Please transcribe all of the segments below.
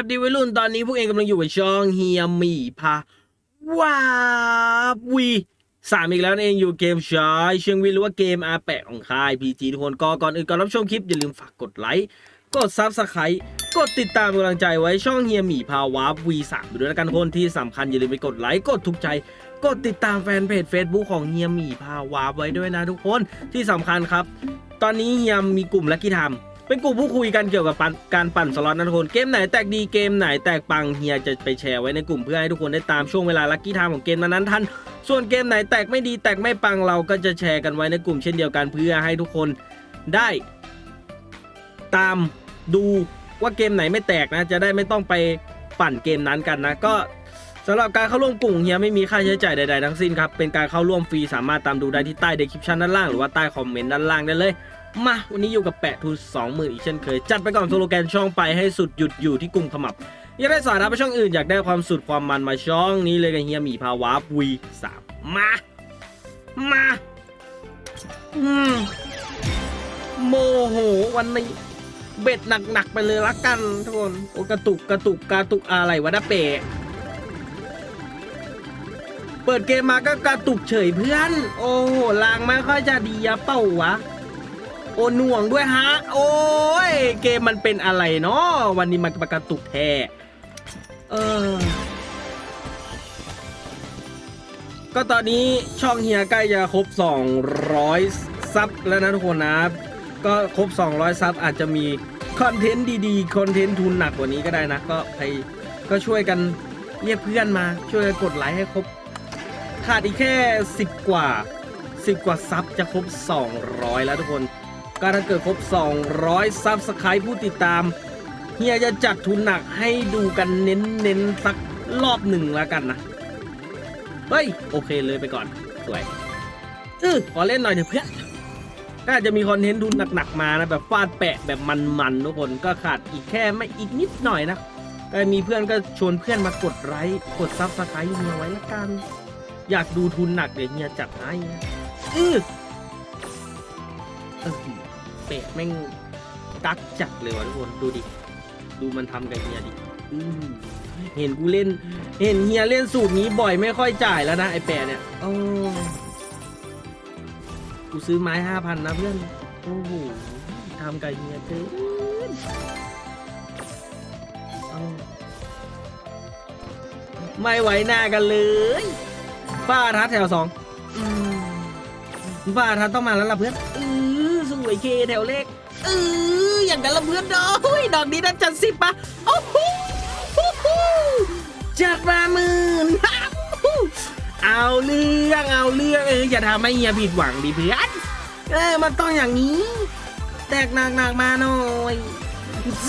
สวัสดีวัยรุ่นตอนนี้พวกเองกำลังอยู่กับช่องเฮียมีพาว้าบวีสามอีกแล้วนั่นเองอยู่เกมชายเชียงวินหรือว่าเกมอาแปะของค่ายพีจีทุกคนก็ก่อนอื่นก่อนรับชมคลิป อย่าลืมฝากกดไลค์กดซับสไครต์กดติดตามกำลังใจไว้ช่องเฮียมีพาวาบวีสามด้วยแล้วกันคนที่สำคัญอย่าลืมไปกดไลค์กดถูกใจกดติดตามแฟนเพจ Facebook ของเฮียมีพาวาบไว้ด้วยนะทุกคนที่สำคัญครับ ตอนนี้เฮียมีกลุ่มแลักกี้ไทม์ เป็นกลุ่มผู้คุยกันเกี่ยวกับปันการปั่นสล็อตนะทุกคน เกมไหนแตกดีเกมไหนแตกปังเฮียจะไปแชร์ไว้ในกลุ่มเพื่อให้ทุกคนได้ตามช่วงเวลาลักกี้ไทม์ของเกมนั้นทัน ส่วนเกมไหนแตกไม่ดีแตกไม่ปังเราก็จะแชร์กันไว้ในกลุ่มเช่นเดียวกันเพื่อให้ทุกคนได้ ตามดูว่าเกมไหนไม่แตกนะ จะได้ไม่ต้องไปปั่นเกมนั้นกันนะ ก็สำหรับการเข้าร่วมกลุ่มเฮียไม่มีค่าใช้จ่ายใดๆทั้งสิ้นครับเป็นการเข้าร่วมฟรีสามารถตามดูได้ที่ใต้เดสคริปชันด้านล่างหรือว่าใต้คอมเมนต์ด้านล่างได้เลย มา วันนี้อยู่กับแปะทุนสองหมื่นอีกเช่นเคย จัดไปก่อนสโลแกนช่องไปให้สุดหยุดอยู่ที่กลุ่มขมับ อยากได้สาระไปช่องอื่นอยากได้ความสุดความมันมาช่องนี้เลยกับเฮียมีภาวะวีสามมา มาอืมโมโหวันนี้ เบ็ดหนักๆไปเลยละกันทุกคนโอ้กระตุกกระตุกกระตุกอะไรวะนะเปะเปิดเกมมาก็กระตุกเฉยเพื่อน โอ้โหลางไม่ค่อยจะดีอะเป้าวะ โอ้หน่วงด้วยฮะ โอ้ย เกมมันเป็นอะไรเนาะวันนี้มันกระตุกแท้เออ ก็ตอนนี้ช่องเฮียใกล้จะครบ 200 ซับแล้วนะทุกคนนะ ก็ครบ 200 ซับอาจจะมีคอนเทนต์ดีๆ คอนเทนต์ทุนหนักกว่านี้ก็ได้นะ ก็ไปก็ช่วยกันเรียกเพื่อนมา ช่วยกันกดไลค์ให้ครบ ขาดอีกแค่ 10 กว่า 10 กว่าซับจะครบ 200 แล้วทุกคน ก็ถ้าเกิดครบ 200 ซับสไครต์ผู้ติดตาม เฮียจะจัดทุนหนักให้ดูกันเน้นๆสักรอบหนึ่งแล้วกันนะ เฮ้ย โอเคเลยไปก่อน สวยเออขอเล่นหน่อยเถอะเพื่อนก็อาจจะมีคอนเทนต์ทุนหนักๆมานะ แบบฟาดแปะแบบมันๆทุกคนก็ขาดอีกแค่ไม่อีกนิดหน่อยนะก็มีเพื่อนก็ชวนเพื่อนมากดไลค์กดซับสไครต์เฮียไว้ละกัน อยากดูทุนหนักเดี๋ยวเฮียจัดให้นะอือเออ เปะแม่งกักจัดเลยวะทุกคนดูดิ ดูมันทำกับเฮียดิอือเห็นกูเล่น เห็นเฮียเล่นสูตรนี้บ่อยไม่ค่อยจ่ายแล้วนะไอแปะเนี่ยโอ้กูซื้อไม้ห้าพันนะเพื่อน โอ้โหทำกับเฮียเกินเอาไม่ไหวหน้ากันเลยป้าทัดแถวสองป้าทัดต้องมาแล้วล่ะเพื่อน วยเคแถวเลขเอออย่างกันละเพื่อนดอกเฮ้ยดอกนี้น่าจะสิบปะโอ้โหจัดมาหมื่นเอาเรื่องเอาเรื่องเอออย่าทำให้เฮียผิดหวังดิเพื่อนเออมันต้องอย่างนี้ แตกหนักหนักๆมาหน่อย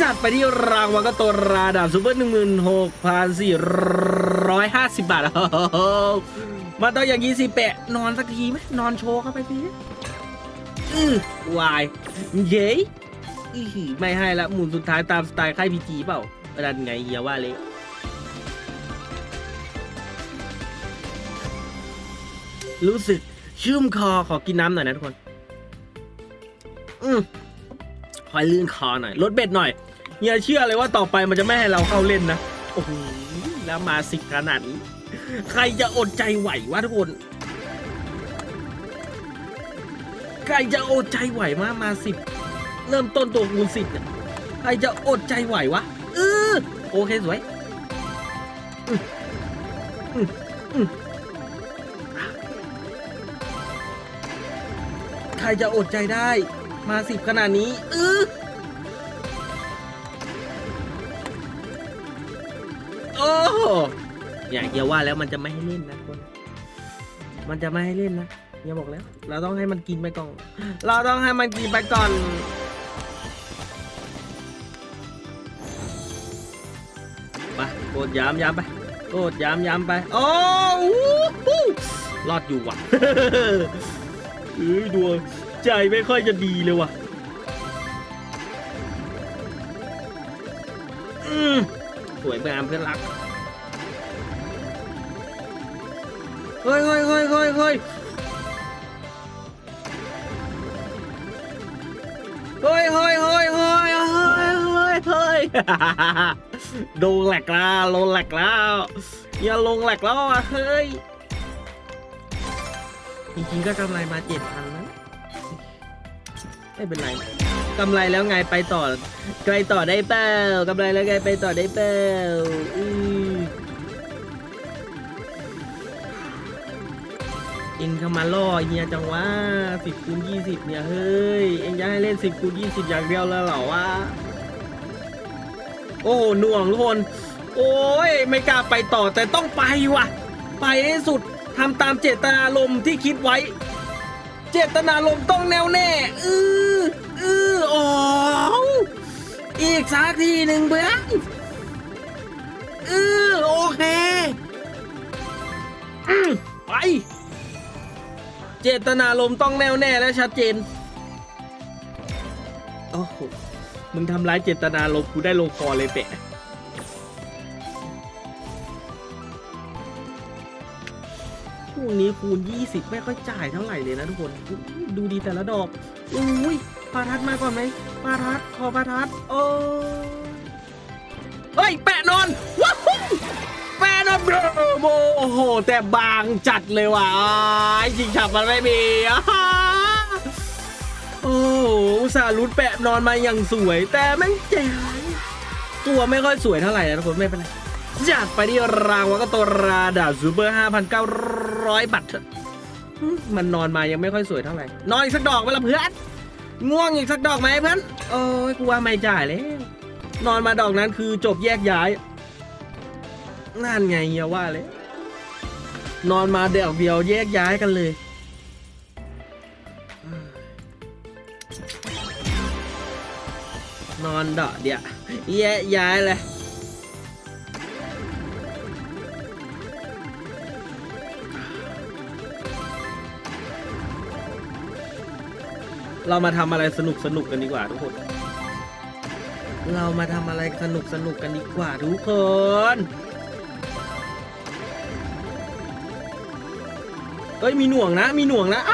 จัดไปที่รางวัลก็ตัวราดาบซูเปอร์หนึ่งหมื่นหกพันสี่ร้อยห้าสิบบาทมันต้องอย่างนี้สิแปะ นอนสักทีไหมนอนโชว์เข้าไปสิ อือวายเย้อือไม่ให้ละหมุนสุดท้ายตามสไตล์ค่ายพีจีเปล่าดันไงเฮียว่าเลยรู้สึกชุ่มคอขอกินน้ำหน่อยนะทุกคน อืมคอยลื่นคอหน่อย ลดเบ็ดหน่อยเฮียเชื่อเลยว่าต่อไปมันจะไม่ให้เราเข้าเล่นนะ โอ้โห แล้วมาสิขนาดนี้ ใครจะอดใจไหววะทุกคน ใครจะอดใจไหววะมาสิบเริ่มต้นตัวคูณสิบเนี่ยใครจะอดใจไหววะเออโอเคสวยใครจะอดใจได้ มาสิบขนาดนี้เออโอ้โหอย่าอย่าว่าแล้วมันจะไม่ให้เล่นนะคนมันจะไม่ให้เล่นนะ อย่าบอกแล้ว เราต้องให้มันกินไปก่อน เราต้องให้มันกินไปก่อน ไปโกดยามยามไปโกดยามยามไป โอ้โหรอดอยู่ว่ะเอ้ยดวงใจไม่ค่อยจะดีเลยว่ะสวยงามเพื่อนรัก เฮ้ยเฮ้ยเฮ้ยเฮ้ย โดนแหลกแล้วลงแหลกแล้วอย่าลงแหลกแล้วอะเฮ้ย จริงๆก็กำไรมาเจ็ดพันนะไม่เป็นไรกำไรแล้วไงไปต่อไปต่อได้เปล่ากำไรแล้วไงไปต่อได้เปล่าอือเองเข้ามาล่อเฮียจังวะสิบคูณยี่สิบเนี่ยเฮ้ย เองจะให้เล่นสิบคูณยี่สิบอย่างเดียวแล้วเหรอวะ โอ้หน่วงทุกคน โอ้ยไม่กล้าไปต่อแต่ต้องไปว่ะ ไปให้สุดทำตามเจตนารมณ์ที่คิดไว้ เจตนารมณ์ต้องแน่วแน่อืออืออ๋ออีกสักทีหนึ่งเพื่อนอือโอเคอืมไป เจตนารมณ์ต้องแน่วแน่และชัดเจนโอ้โห มึงทำร้ายเจตนารมณ์กูได้ลงคอเลยเปะพวกนี้คูณ 20 ไม่ค่อยจ่ายเท่าไหร่เลยนะทุกคน ดูดีแต่ละดอก อุ้ยปลาทัดมาก่อนไหมปลาทัดขอปลาทัดโอ้เฮ้ย แปะนอน ว้าวแปะนอนเบอโบโอ้โห แต่บางจัดเลยว่ะอ้ายจริงฉับมันไม่มี โอ้สาห์ลุ้นแปะนอนมาอย่างสวย แต่แม่งเจ๋งตัวไม่ค่อยสวยเท่าไหร่นะทุกคนไม่เป็นไรจัดไปที่รางวัลก็ตัวราดาซูเปอร์5,900บัตรเถอะอืมมันนอนมายังไม่ค่อยสวยเท่าไหร่ นอนอีกสักดอกไหมล่ะเพื่อน ง่วงอีกสักดอกไหมเพื่อน โอ้ยกูว่าไม่จ่ายแล้วนอนมาดอกนั้นคือจบแยกย้าย นั่นไงเฮียว่าเลย นอนมาเดี่ยวเดียวแยกย้ายกันเลย นอนเดอกเดียวแยกย้ายเลยเรามาทำอะไรสนุกสนุกกันดีกว่าทุกคน เรามาทำอะไรสนุกสนุกกันดีกว่าทุกคน เฮ้ยมีหน่วงนะ มีหน่วงนะอ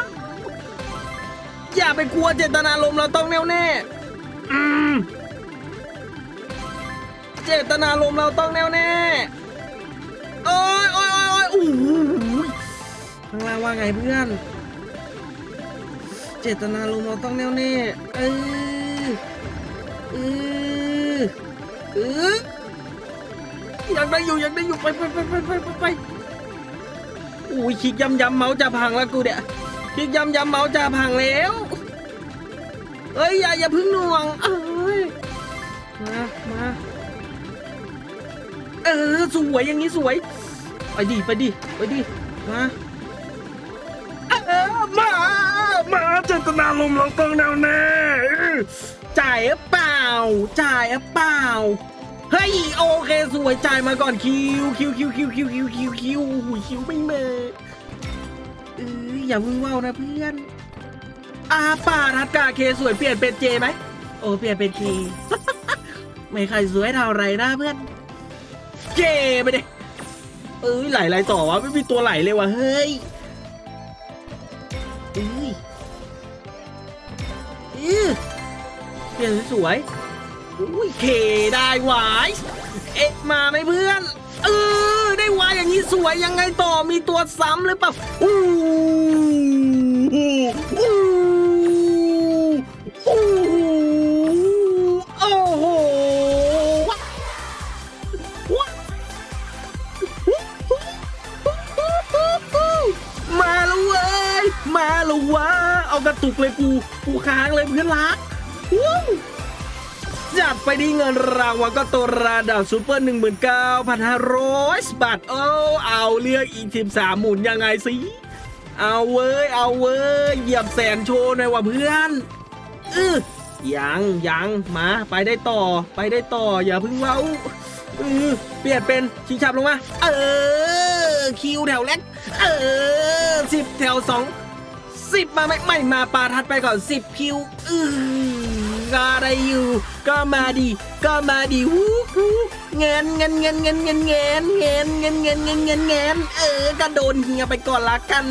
อย่าไปกลัวเจตนารมณ์เราต้องแน่วแน่อืม เจตนารมณ์เราต้องแน่วแน่โอ้ยโอ้ยโอ้ยโอ้ยโอ้โหข้างล่างว่าไงเพื่อน เจตนารมณ์เราต้องแน่วแน่เออเออเอออยากได้อยู่อยากได้อยู่ไปไปไปไปไปไปไปอุ้ยคิกยำยำเมาจะพังแล้วกูเนี่ยคิกยำยำเมาจะพังแล้วเอ้ยอย่าอย่าพึ่งหน่วงเอ้ยมามา เออสวยอย่างนี้สวย ไปดิไปดิไปดิมาเออมามาเจตนารมณ์เราต้องแน่วแน่จ่ายหรือเปล่า จ่ายหรือเปล่าเฮ้ยโอเคสวยจ่ายมาก่อนคิวคิวคิวคิวคิวคิวคิวคิวโอ้โหคิวไม่เมยเอออย่ามึงว่าวนะเพื่อนอาป่าทัดกาเคสวยเปลี่ยนเป็นเจไหมโอ้เปลี่ยนเป็นเคไม่ใครสวยเท่าไรนะเพื่อน เจไปดิเอ้ยไหลไหลต่อวะไม่มีตัวไหลเลยวะเฮ้ยอุ้ยอื้อเปลี่ยนสวยอุ้ยเคได้วายเอ๊ะมาไหมเพื่อนเออได้วายอย่างนี้สวยยังไงต่อมีตัวซ้ำหรือเปล่าอู้ ไปดีเงินรางวัลก็ตัวราดาวซูเปอร์ 19,500บาทโอ้เอาเลือกอีกทีมสามหมุนยังไงสิเอาเว้ย เอาเว้ย เหยียบแสนโชว์หน่อยว่ะเพื่อนอือยังยังมาไปได้ต่อไปได้ต่อ อย่าพึ่งเว้าเออเปลี่ยนเป็นชิงชับลงมา เออ คิวแถวเล็กเออสิบแถวสองสิบมาไม่ไม่มาปาทัดไปก่อนสิบคิว อือ ก็ได้อยู่ ก็มาดี ก็มาดีวู้ฮู้เงินเงินเงินเงินเงินเงินเงินเงินเงินเงินเงินเงินเออก็โดนเฮียไปก่อนละกัน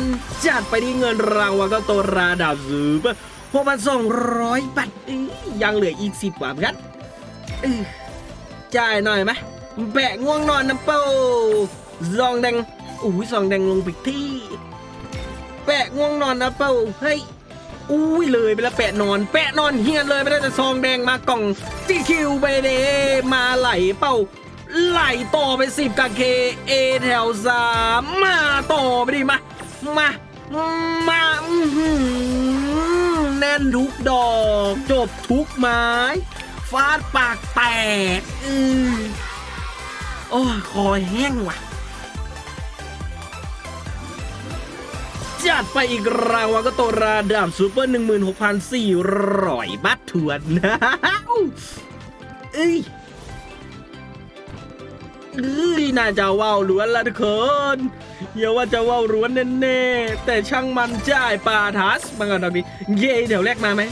จัดไปที่เงินรางวัลก็ตัวราดาบซูเปอร์หกพันสองร้อยบาทยังเหลืออีกสิบกว่าเพื่อนอื้อจ่ายหน่อยไหมแปะง่วงนอนน้ำเป้าซองแดงอุ้ยซองแดงลงไปที่ แปะง่วงนอนน้ำเป้าเฮ้ย อุ้ยเลยไปแล้วแปะนอน แปะนอนเฮียนเลยไม่ได้แต่ซองแดงมากล่องจีคิวไปเดมาไหลเป้าไหลต่อไปสิบกับเคเอแถวสามมาต่อไปดิมา มามาแน่นทุกดอก จบทุกไม้ฟาดปากแตกอือโอ้ยคอแห้งว่ะ จัดไปอีกรางวัลก็ตัวราดาบซูเปอร์ 16,400บาททวนนะเอ้ยเอ้ยน่าจะว่าวล้วนละทุกคนอย่าว่าจะว่าวล้วนแน่ๆแต่ช่างมันจ่ายปาทัสมาก่อนตอนนี้ เย่เดี๋ยวแรกมาไหม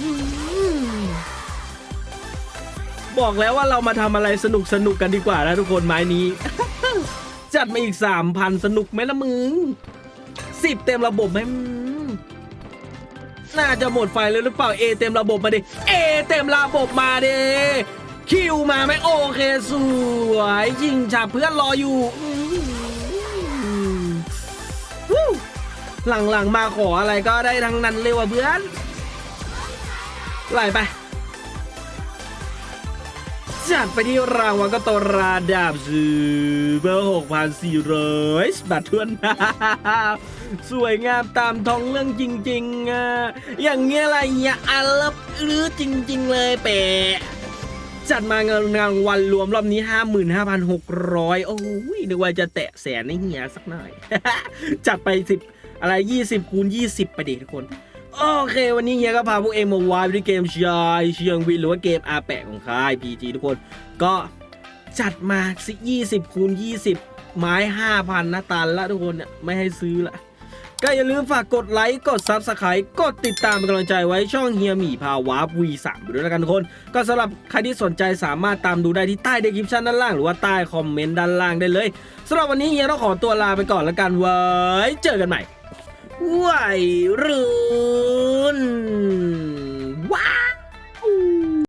บอกแล้วว่าเรามาทำอะไรสนุกสนุกกันดีกว่านะทุกคนไม้นี้ จัดมาอีกสามพันสนุกไหมละมึง สิบเต็มระบบไหมน่าจะหมดไฟเลยหรือเปล่าเอเต็มระบบมาดิเอเต็มระบบมาดิ คิวมาไหมโอเคสวยยิงฉับเพื่อนรออยู่อื้อหือวู้หลังๆมาขออะไรก็ได้ทั้งนั้นเลยว่ะเพื่อนไหลไป จัดไปที่รางวัลก็ตราดาบซูเบอร์หกพันสี่ร้อยบาททวนสวยงามตามท้องเรื่องจริงๆอะอย่างเงี้ยอะไรเนี่ยอัลลับหรือจริง ๆ เลยเปะจัดมาเงินรางวัลรวมรอบนี้ 55,600 โอ้ยนึกว่าจะแตะแสนในเฮียสักหน่อย จัดไป 10 อะไร 20คูณ20 ไปดิทุกคน โอเค วันนี้เฮียก็พาพวกเองมาวายด้วยเกมชายเชียงวินหรือว่าเกมอาแปะของค่าย PG ทุกคน ก็จัดมาสิ20คูณ20 ไม้ 5,000นะตันละทุกคนเนี่ยไม่ให้ซื้อละ ก็อย่าลืมฝากกดไลค์ กด Subscribe กดติดตามเป็นกำลังใจไว้ช่องเฮียหมีพาวาร์ป V3 ไปด้วยแล้วกันทุกคน ก็สำหรับใครที่สนใจสามารถตามดูได้ที่ใต้เดคริปชันด้านล่าง หรือว่าใต้คอมเมนต์ด้านล่างได้เลยสำหรับวันนี้เฮียต้องขอตัวลาไปก่อนแล้วกันไว้เจอกันใหม่ วัยรุ่นว้า